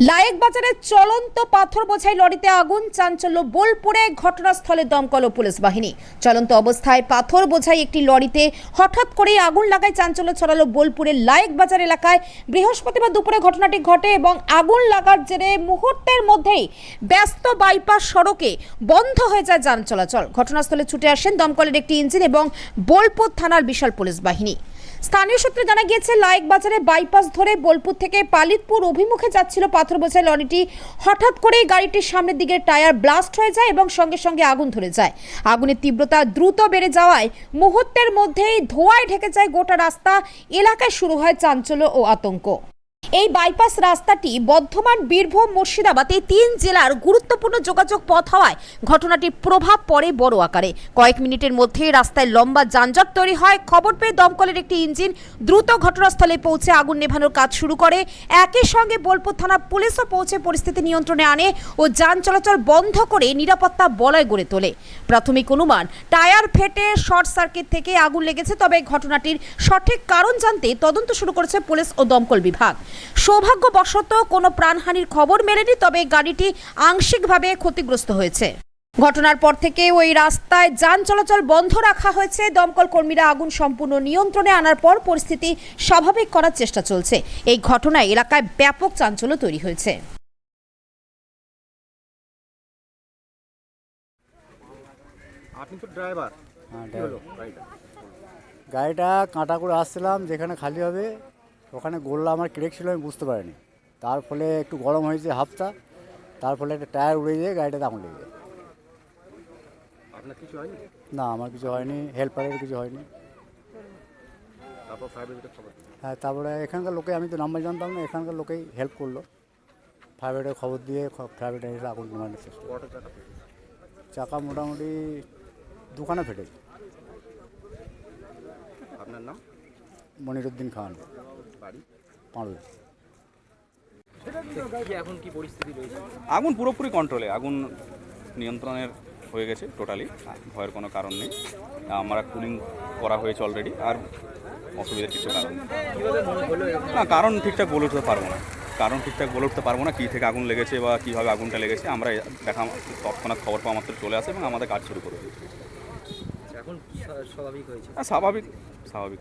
লায়েক বাজারে চলন্ত পাথর বোঝাই লরিতে আগুন, চাঞ্চল্য বোলপুরে ঘটনাস্থলে দমকল ও পুলিশ বাহিনী। চলন্ত অবস্থায় পাথর বোঝাই একটি লরিতে হঠাৎ করেই আগুন লাগায়, চাঞ্চল্য ছড়ালো বোলপুরের লায়েক বাজার এলাকায়। বৃহস্পতিবার দুপুরে ঘটনাটি ঘটে এবং আগুন লাগার জেরে মুহূর্তের মধ্যেই ব্যস্ত বাইপাস সড়কে বন্ধ হয়ে যায় যান চলাচল। ঘটনাস্থলে ছুটে আসেন দমকলের একটি ইঞ্জিন এবং বোলপুর থানার বিশাল পুলিশ বাহিনী। স্থানীয় সূত্রে জানা গিয়েছে, লায়েক বাজারে বাইপাস ধরে বোলপুর থেকে পালিতপুর অভিমুখে যাচ্ছিল পাথর বোঝাই লরিটি। হঠাৎ করে গাড়িটির সামনের দিকে টায়ার ব্লাস্ট হয়ে যায় এবং সঙ্গে সঙ্গে আগুন ধরে যায়। আগুনের তীব্রতা দ্রুত বেড়ে যাওয়ায় মুহূর্তের মধ্যেই ধোঁয়ায় ঢেকে যায় গোটা রাস্তা। এলাকায় শুরু হয় চাঞ্চল্য ও আতঙ্ক। এই বাইপাস রাস্তাটি বর্ধমান, বীরভূম, মুর্শিদাবাদ এই তিন জেলার গুরুত্বপূর্ণ যোগাযোগ পথ হওয়ায় ঘটনাটির প্রভাব পড়ে বড় আকারে। কয়েক মিনিটের মধ্যেই রাস্তায় লম্বা যানজট তৈরি হয়। খবর পেয়ে দমকলের একটি ইঞ্জিন দ্রুত ঘটনাস্থলে পৌঁছে আগুন নেভানোর কাজ শুরু করে। একই সঙ্গে বোলপুর থানা পুলিশও পৌঁছে পরিস্থিতি নিয়ন্ত্রণে আনে ও যান চলাচল বন্ধ করে নিরাপত্তা বলয় গড়ে তোলে। প্রাথমিক অনুমান, টায়ার ফেটে শর্ট সার্কিট থেকে আগুন লেগেছে, তবে ঘটনাটির সঠিক কারণ জানতে তদন্ত শুরু করেছে পুলিশ ও দমকল বিভাগ। সৌভাগ্যবশত কোনো প্রাণহানির খবর মেলেনি তবে গাড়িটি আংশিকভাবে ক্ষতিগ্রস্ত হয়েছে। ঘটনার পর থেকে ওই রাস্তায় যান চলাচল বন্ধ রাখা হয়েছে। দমকল কর্মীরা আগুন সম্পূর্ণ নিয়ন্ত্রণে আনার পর পরিস্থিতি স্বাভাবিক করার চেষ্টা চলছে। এই ঘটনায় এলাকায় ব্যাপক চাঞ্চল্য তৈরি হয়েছে। আপনি তো ড্রাইভার। হ্যাঁ গাড়িটা কাঁটা করে আসছিলাম যেখানে খালি হবে ওখানে গোল্লা আমার ক্রেক ছিল আমি বুঝতে পারিনি। তার ফলে একটু গরম হয়েছে হাফটা তার ফলে একটা টায়ার উড়ে গিয়ে গাড়িটা আগুন লেগে যায় না আমার কিছু হয়নি হেল্পারের কিছু হয়নি। হ্যাঁ তারপরে এখানকার লোকে আমি তো নাম্বার জানতাম না এখানকার লোকেই হেল্প করল। ফায়ার ব্রিগেডের খবর দিয়ে ফায়ার ব্রিগেড এসে আগুন চেষ্টা চাকা মোটামুটি দুখানে ফেটেছে। মনিরুদ্দিন খান। আগুন পুরোপুরি কন্ট্রোলে আগুন নিয়ন্ত্রণের হয়ে গেছে টোটালি ভয়ের কোনো কারণ নেই। আমরা কুলিং করা হয়েছে অলরেডি আর অসুবিধার কিছু কারণ না কারণ ঠিকঠাক বলে উঠতে পারব না। কারণ ঠিকঠাক বলে উঠতে পারব না কী থেকে আগুন লেগেছে বা কীভাবে আগুনটা লেগেছে আমরা দেখা তৎক্ষণাৎ খবর পাওয়া মাত্র চলে আসে এবং আমাদের কাজ শুরু করে দিই এখন স্বাভাবিক স্বাভাবিক।